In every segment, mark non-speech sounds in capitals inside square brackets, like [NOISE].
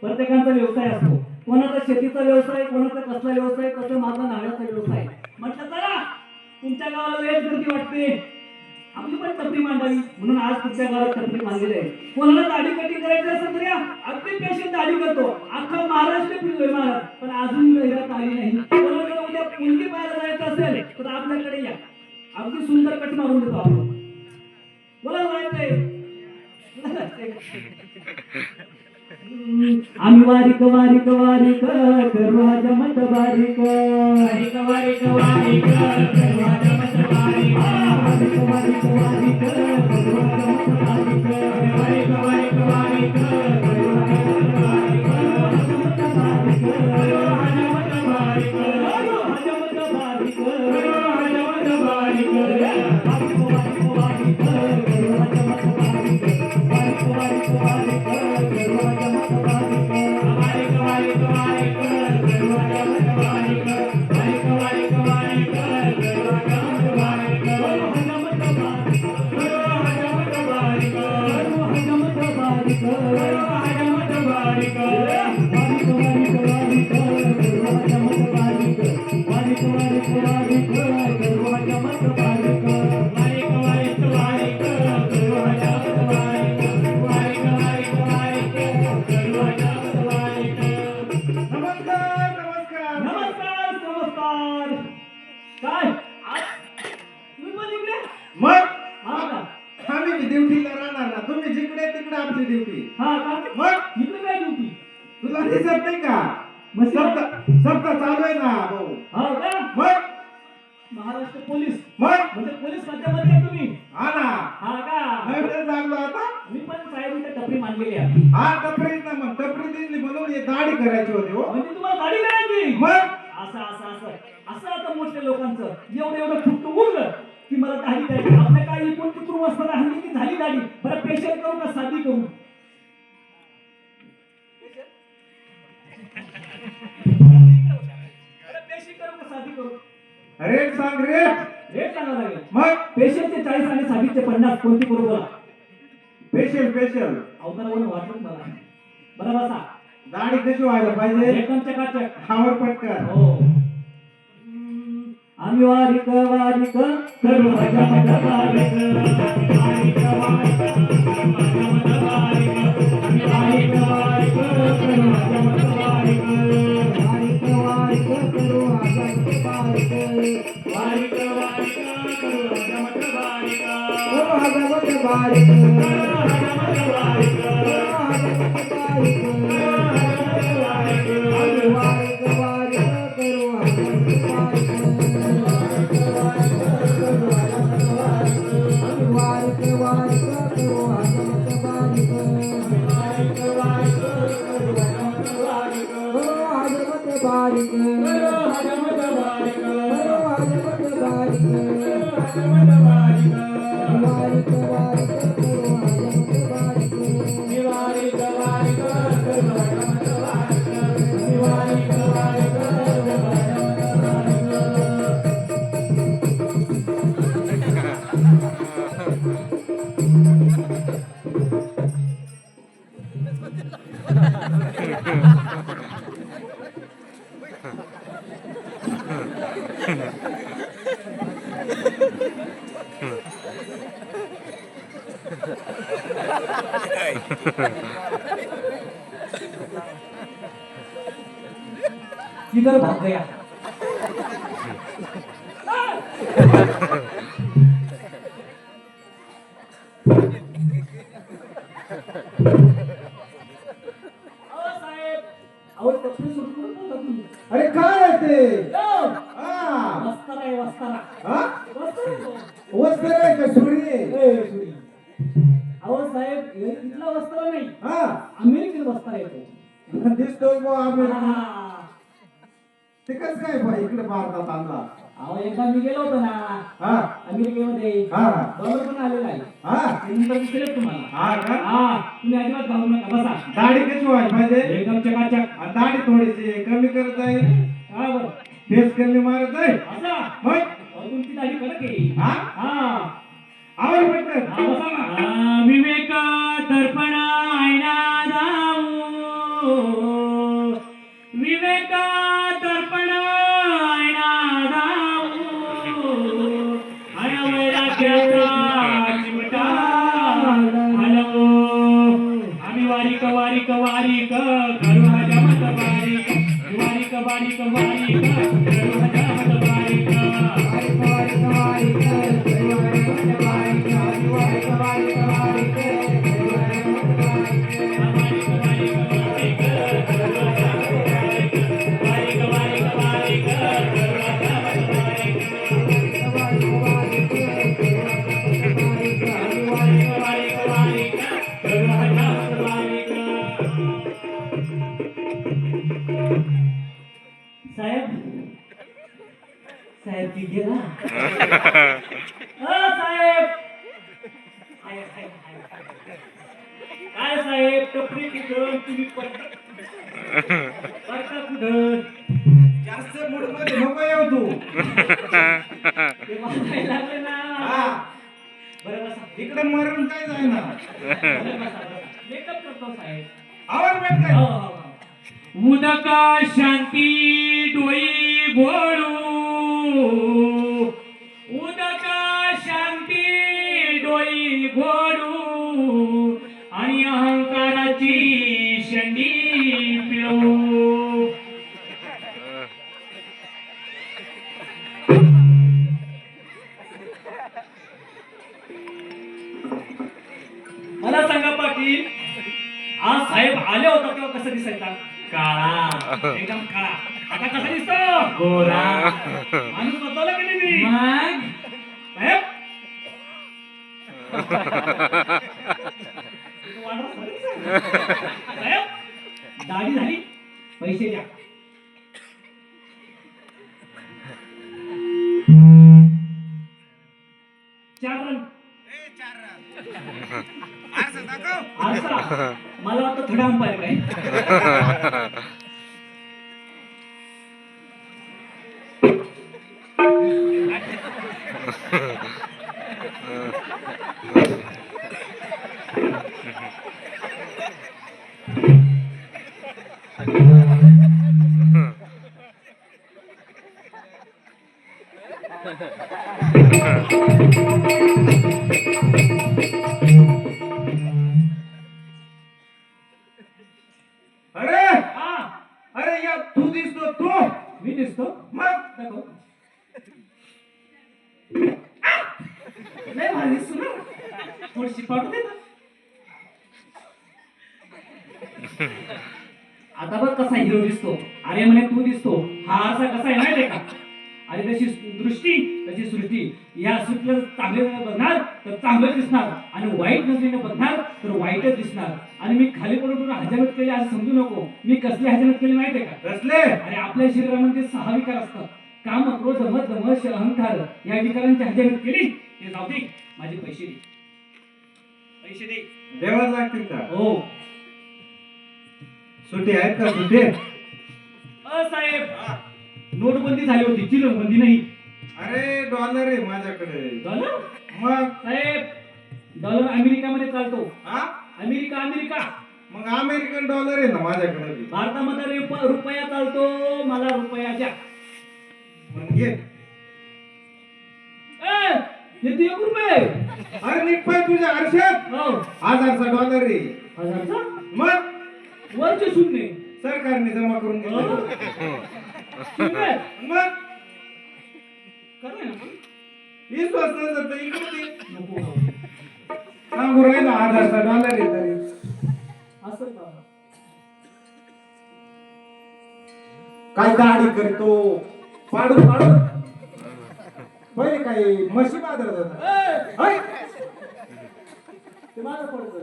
प्रत्येकाचा व्यवसाय असतो कोणाचा शेतीचा व्यवसाय कोणाचा कसला व्यवसाय कसं माझा नाण्याचा व्यवसाय म्हटलं चला तुमच्या गावाला वेळ गर्दी वाटते आपली पण टपरी मांडावी म्हणून आज तुमच्या गावात टपरी मांडलेली आहे कोणाला दाढी कटिंग करायची असेल तर या. अगदी पेशंट दाढी करतो. अख्खा महाराष्ट्र फिरलोय महाराज. पण अजून लहरात आली नाही. कोणाला उद्या मुलगी पाहायला जायचं असेल तर आपल्याकडे या. अगदी सुंदर कट मारून देतो आपण. बोला जायचंय आम्ही वारिक वारिक वारिक करू आज मत वारीक. वारिक वारिक वारिक करू आज मत वारीक मोठ्या लोकांचं. एवढं एवढं फुटतं उरलं की मला दाढी द्यायची. आपल्या काही इकडून तिकडून असताना हल्ली की झाली दाढी? बरं पेशल करू का साधी करू करू करू रेट सांग रेट रेट सांगा लागेल. मग? पेशलचे चाळीस आणि साधीचे पन्नास कोणती करू बोला? स्पेशल स्पेशल अवतारावरून वाटलं मला. बरं बसा. दाढी कशी व्हायला पाहिजे? एकदम चकाचक. खावर पटकन. हो. आम्ही वारिक हजमत वारिक भारतात आणला अहो एकदा मी गेलो होतो ना हा. अमेरिकेमध्ये हा. डॉलर पण आलेला आहे. हा. नंतर दिसेल तुम्हाला. हा का? हा तुम्ही अजिबात घालू नका बसा. दाढी कशी व्हायला पाहिजे? एकदम चकाचक. दाढी थोडीशी कमी करत आहे. हा बरं. फेस कमी मारत आहे. असा होय. अहो, तुमची दाढी कडक आहे. हा? हा. आवर पटकन. हा, बसा ना. विवेक दर्पण आयना टपरी कुठं तुम्ही पडता [LAUGHS] पडता कुठं? जास्त मूडमध्ये नको येऊ तू. [LAUGHS] ते बसायला लागले ना. बरं बसा. इकडे मरण काय जायना बरं बसा बसा. मेकअप करतो साहेब. आवर पटकन. उदक शांती डोई घोडू आले होता तेव्हा कसं दिसायचा काळा. [LAUGHS] एकदम काळा. आता कसा दिसतो? गोरा. माणूस बदलला की नाही मी? मग? साहेब साहेब दाढी झाली. पैसे द्या. चार रन. आरसा [LAUGHS] मला वाटतं थोडा अंपायर काय अरे [LAUGHS] सहा विकार असतात काम क्रोध मत दमश अहंकार या विकारांची हजामत केली. ते जाऊ दे. माझे पैसे दे. पैसे दे. देवाला लागतील का? हो. सुट्टी आहेत का? सुट्टी अ साहेब. नोटबंदी झाली होती. चिल्लरबंदी नाही. अरे डॉलर आहे माझ्याकडे. डॉलर मग? साहेब डॉलर अमेरिकामध्ये चालतो. हा? America America. मग अमेरिकन डॉलर आहे ना माझ्याकडे. भारतामध्ये रुप- रुपया चालतो मला रुपयाच्या मग घे. ए, एक रुपये. अरे नीट पाय तुझ्या आरशात. हो. हजारचा डॉलर आहे. हजारचा मग? वरचे शून्य. सरकारने जमा करून हो. घेतलं शून्य. मग? खरं आहे ना पण? विश्वास नसेल तर इकडे दे. नको सांगू राहिला हजारचा डॉलर आहे तरी. काय दाढी करतो? पाडू पाडू. पहिले काय म्हशी बाजारात ते माझं पडतो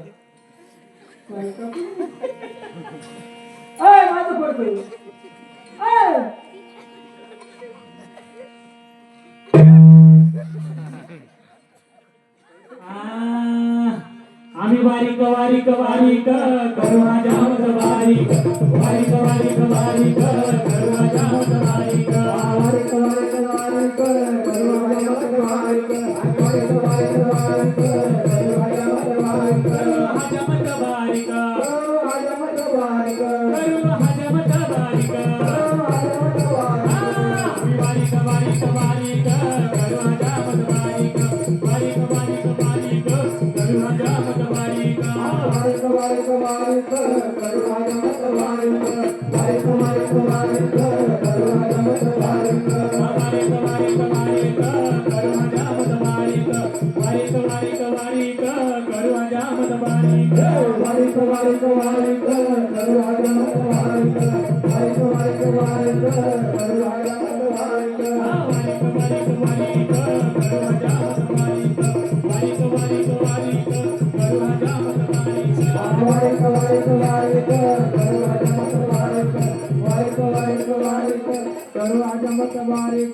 माझं पडतं वारिक कवारी वारिक करवा जावत वारिक कवारी वारिक वारिक करवा जावत वारिक वारिक वारिक वारिक करवा जावत वारिक वारिक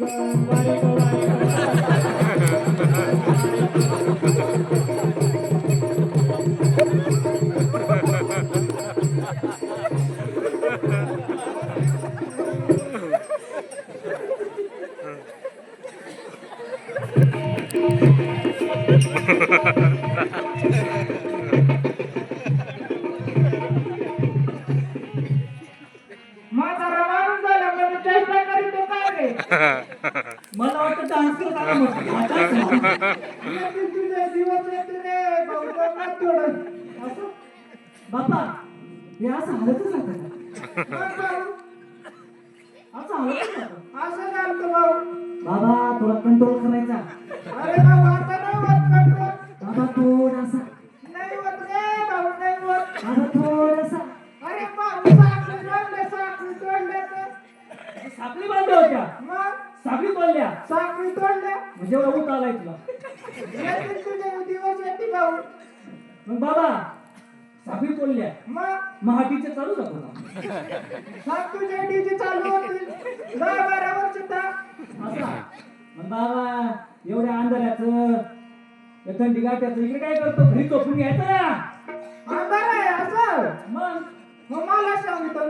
Thank you. बापा हे असं हालतच राहतं मग भाऊ, असं हालतच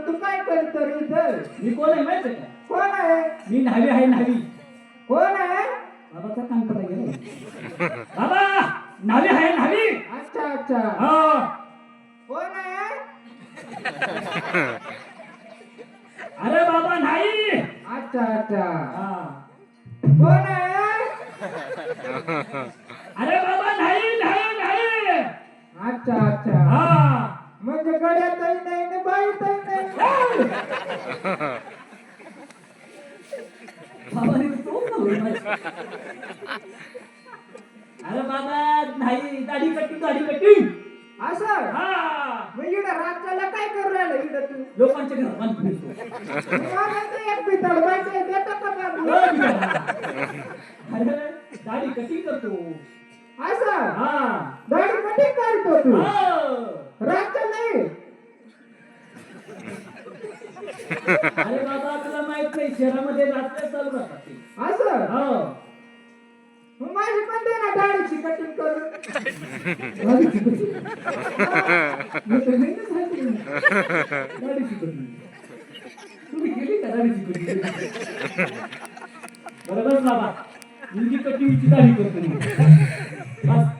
तू काय करत रे इथं? मी कोण आहे माहिती का? कोण आहे? मी न्हावी आहे न्हावी. कोण आहे? बाबाचा काम करा गेला. बाबा न्हावी आहे न्हावी. अच्छा अच्छा. हा. कोण आहे? अरे बाबा नाही अच्छा अच्छा. हा. कोण आहे? अरे बाबा नाही नाही नाही अच्छा अच्छा. हा. म्हणजे गड्यातही नाही बाईतही नाही. हे? अरे बाबा नाही दाढी कटिंग दाढी कटिंग असं? हा. मग इकडं राज्याला काय करू राहिलं इकडं तू? लोकांच्या घरात फिरतो तर एक पितळ बायचं देतो का बाबू? अरे दाढी कटिंग करतो? असं? हा. दाढी कटिंग करतो तू? हा. राज्य नाही अरे बाबा तुला माहीत नाही शहरामध्ये रात्र चालू राहतात. असं हो माझी पण दे ना दाढीची कटिंग करून दाढी शिकवली. मी तर नाही ना सांगितलं. दाढी शिकवली. तुम्ही केली का दाढी शिकवली? बरोबर बाबा मुलगी कटिंगची दाढी करतो. बस.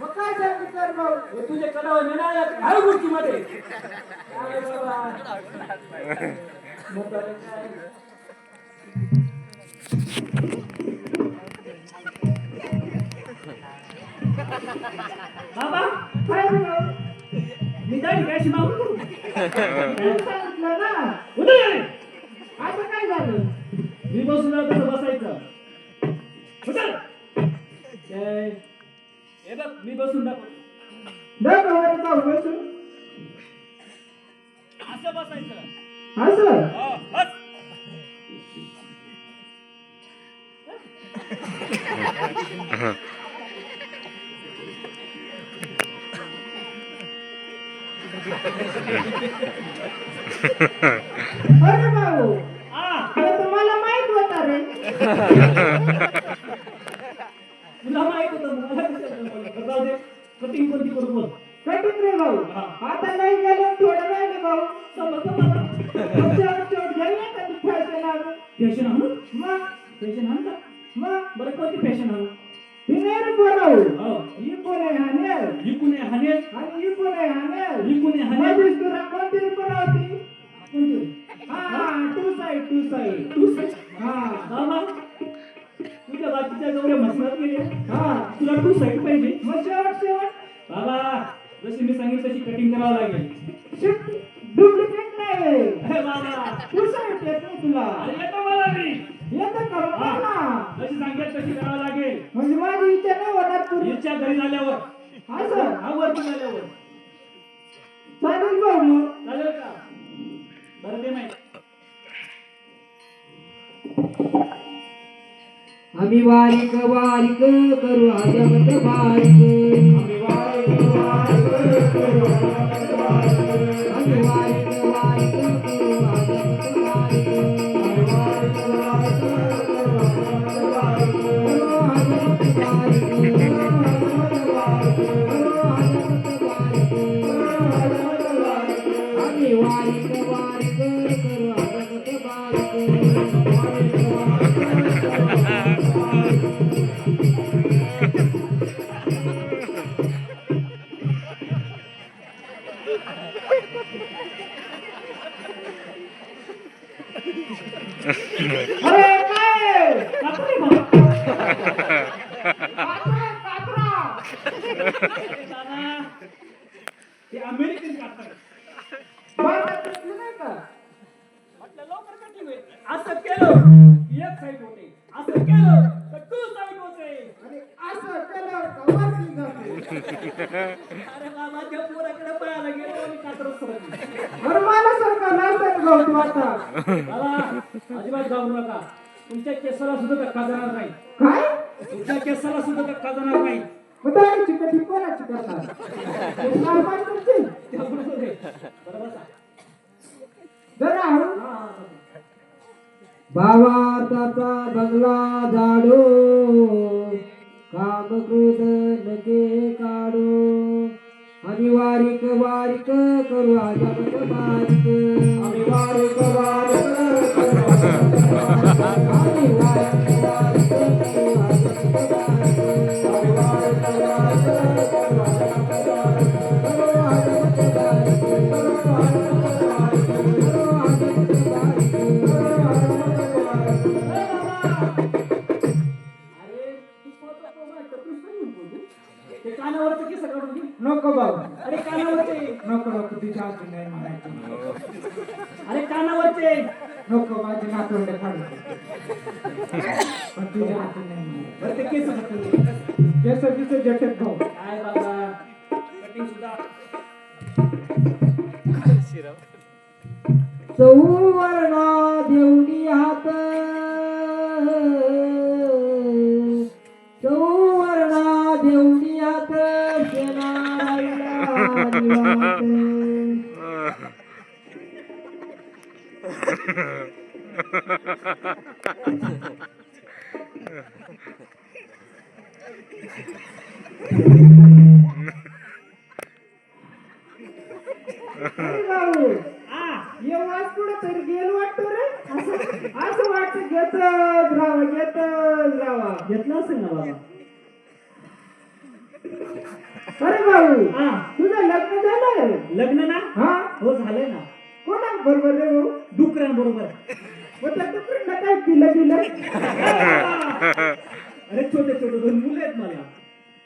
मग काय सांगितलं भाऊ हे तुझे कडावर नेणार घाल गोष्टीमध्ये. काय बाबा काय? बाबा काय मी जाईल कॅश मागून करू? सांगितलं ना. उदय आता काय झालं? मी बसून राहतो तसं बसायचं. उचल. हे बघ मी बसून दाखव दाखव बरं भाऊ बसून असं बसायचं. असं हो, बस. अरे भाऊ अरे तुम्हाला माहीत होता रे [LAUGHS] तुला माहीत होतं मला कसं कळलं? जाऊ दे कोणती करू बोल. कठीण रे भाऊ आता नाही आम्ही वारीक वारीक करू बारीक आम्ही वारीक वारीक करू बारीक आम्ही वारीक वारीक करू हजमत बारीक आम्ही वारीक वारीक करू बारीक बारीक बारीक बारीक बारीक आम्ही वारीक वारीक करू बारीक बाबा अजिबात घाबरू नका. तुमच्या केसाला सुद्धा धक्का जाणार नाही. काय? तुमच्या केसाला सुद्धा धक्का जाणार नाही. मग दारूची कधी कोणाची करणार ते सामान तुमची त्याबरोबर आहे. बरं बसा. जरा हळू. हा, हा, हा. भावार्ताचा बंगला झाडो. काम क्रोध नके काढो. आम्ही वारीक वारीक करू आजमत बारीक. आम्ही वारीक वारीक नको नको तुझ्या हातून नाही म्हणायचं अरे कानावरचे. नको माझे नातवंड काढू पण तुझ्या हातून नाही म्हणायचं बरं ते केस. केस बिस जटत भाऊ. काय बाबा? कटिंग सुद्धा. चौवर्णा देवनी हात तरी गेलो वाटतो रे असं असं वाटतं घेतच घेतलं असेल ना बाबा अरे भाऊ हा. तुझं लग्न झालं लग्न ना? हा. हो झालंय ना. कोणा बरोबर रे भाऊ डुकरांबरोबर. मग त्या काय पिलं पिलं [LAUGHS] अरे छोटे छोटे दोन मुलं आहेत मला.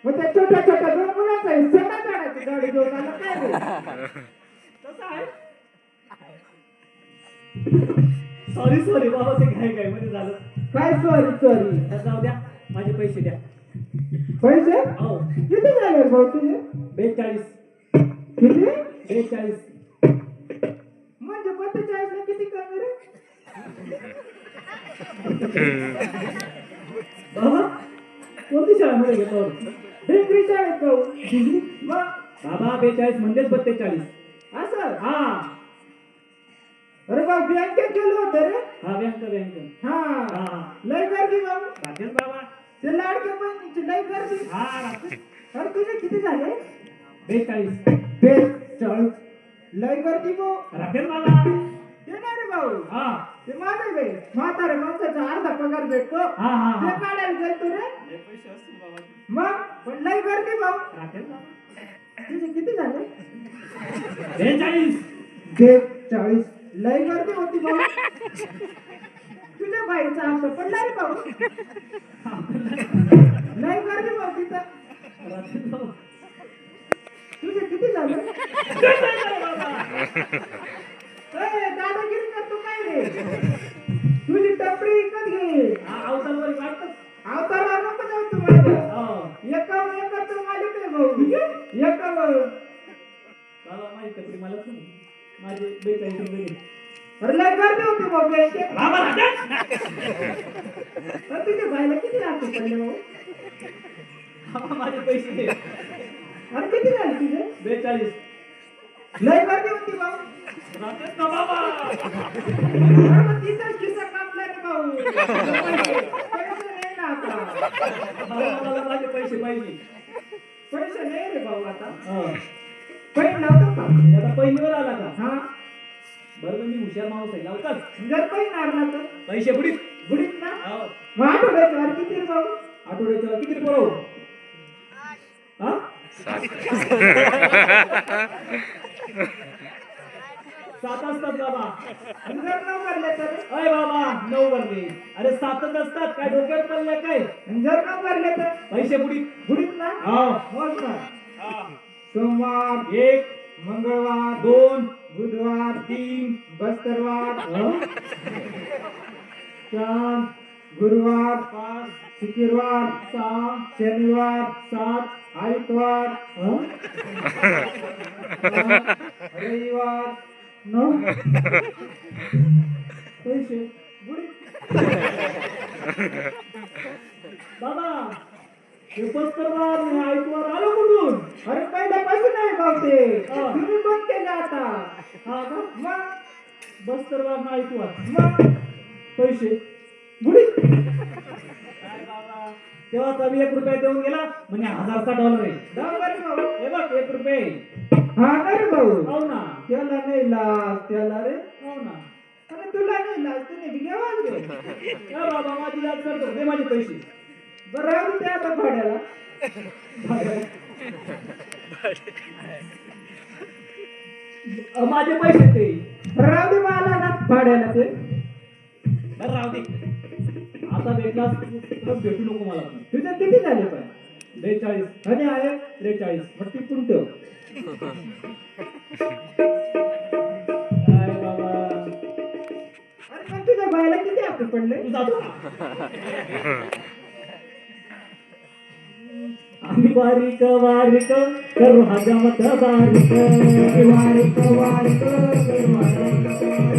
मग त्या छोट्या छोट्या दोन मुलाचा आहे. सेना काढायची गाडी घेऊन आला काय रे? तसं आहे? सॉरी सॉरी बाबा ते घाई घाई मध्ये झालं. काय सॉरी सॉरी जाऊ द्या. माझे पैसे द्या. पैसे हो? किती झाले भाऊ तुझे बेचाळीस किती बेचाळीस म्हणजे पंचेचाळीस ला किती कमी रे। बाबा कोणती शाळेमध्ये घेतो डिग्री शाळेत भाऊ मग बाबा बेचाळीस म्हणजेच बत्तेचाळीस असं हा। अरे भाऊ बँकेत गेलो होतो रे हा व्यंक व्यंक हा। लय गर्दी राकेश बाबा। ते लाडक्या बहिणीची लय गर्दी. हा राकेश अरे तुझे किती झाले? बेचाळीस. बेचाळीस. लय गर्दी भाऊ राकेश बाबा. ते नाही रे भाऊ. हा. ते माझे बे. म्हातारे माणसाचा अर्धा पगार भेटतो. हा हा ते हा काढायला गेलतो रे. मग? पण लय गर्दी भाऊ राकेश बाबा. तुझे किती झाले? बेचाळीस. बेचाळीस. लय गर्दी होती भाऊ तुझ्या बाईचा हप्ता पडला रे भाऊ नाही गर्दी भाऊ तिथं? तुझे किती झालं? ए, दादागिरी करतो काय रे? तुझी टपरी इकत घे. हा अवतारवारी वाटतं नको जाऊ तू माझ्या. एकावर एका तर मालिक आहे भाऊ. एकावर. बाबा माझी कपडे मला माझे बेचाळीस रुपये लय गर्दी होती बँकेत बाबा राकेश अरे तुझ्या बाईला किती लागते पडले भाऊ बाबा माझे पैसे दे. अरे किती झाले तुझे? बेचाळीस. लय गर्दी होती भाऊ राकेश ना बाबा. अरे मग कापला रे भाऊ? पैसे नाही ना आता मला माझे पैसे पाहिजे. पैसे नाही रे भाऊ आता. हा. पैसे लावतो का? आता पहिलीवर आला का? हा. बरोबर मी हुशार माणूस आहे. लावतात जर पैसे आणला तर पैसे बुडीत. बुडीत ना? हो. मग आठवड्याच्या वर किती रे भाऊ? आठवड्याच्या किती पुरव हा? सात असतात बाबा. आणि जर न भरले तर? अय बाबा नऊ वर्गे अरे सातच असतात. काय डोक्यात पडले काय? आणि जर न भरले तर? पैसे बुडीत. बुडीत ना? हो. मग ना सोमवार एक मंगळवार दोन चार गुरुवार पाच शुक्रवार सहा शनिवार सात आयतवार रविवार नऊ. पैसे. बाबा हे पस्करवार नाही आयतवार आलो कुठून अरे पहिल्यापासून नाही भाऊ ते. तुम्ही बंद केले आता. हा का बस्करवार नाही आयतवार मग पैसे? बाबा तेव्हा कमी एक रुपया देऊन गेला म्हणजे हजारचा डॉलर आहे. भाऊ हे बघ एक रुपये. हा रे भाऊ. हो ना. त्याला नाही लाज त्याला रे. हो ना. अरे तुला नाही लाज तुम्ही घ्यावाच रे ए बाबा माझी लाज करतो दे माझे पैसे. बरं राहू दे आता भाड्याला. माझे पैसे ते. राहू दे मला ना भाड्याला ते. बरं राहू दे. आता भेटला तर भेटू नको मला. पण. तुझे किती झाले पण? बेचाळीस. आणि आहे? त्रेचाळीस. मग ठेव काय बाबा? अरे पण तुझ्या बायला किती हप्ते पडले? तू जातो का? आम्ही बारीक बारीक करू हा बारीक. बारीक बारीक करू हा